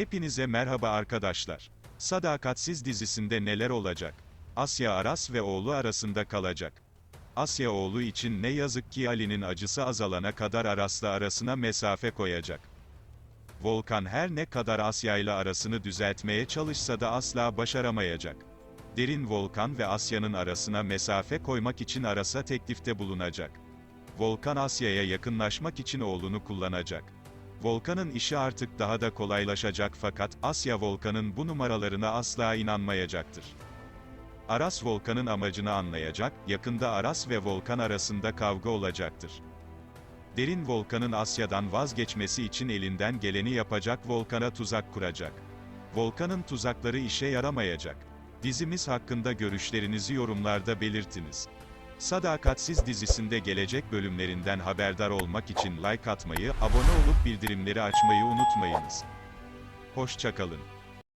Hepinize merhaba arkadaşlar. Sadakatsiz dizisinde neler olacak? Asya Aras ve oğlu arasında kalacak. Asya oğlu için ne yazık ki Ali'nin acısı azalana kadar Aras'la arasına mesafe koyacak. Volkan her ne kadar Asya ile arasını düzeltmeye çalışsa da asla başaramayacak. Derin Volkan ve Asya'nın arasına mesafe koymak için Aras'a teklifte bulunacak. Volkan Asya'ya yakınlaşmak için oğlunu kullanacak. Volkan'ın işi artık daha da kolaylaşacak fakat Asya Volkan'ın bu numaralarına asla inanmayacaktır. Aras Volkan'ın amacını anlayacak, yakında Aras ve Volkan arasında kavga olacaktır. Derin Volkan'ın Asya'dan vazgeçmesi için elinden geleni yapacak Volkan'a tuzak kuracak. Volkan'ın tuzakları işe yaramayacak. Dizimiz hakkında görüşlerinizi yorumlarda belirtiniz. Sadakatsiz dizisinde gelecek bölümlerinden haberdar olmak için like atmayı, abone olup bildirimleri açmayı unutmayınız. Hoşçakalın.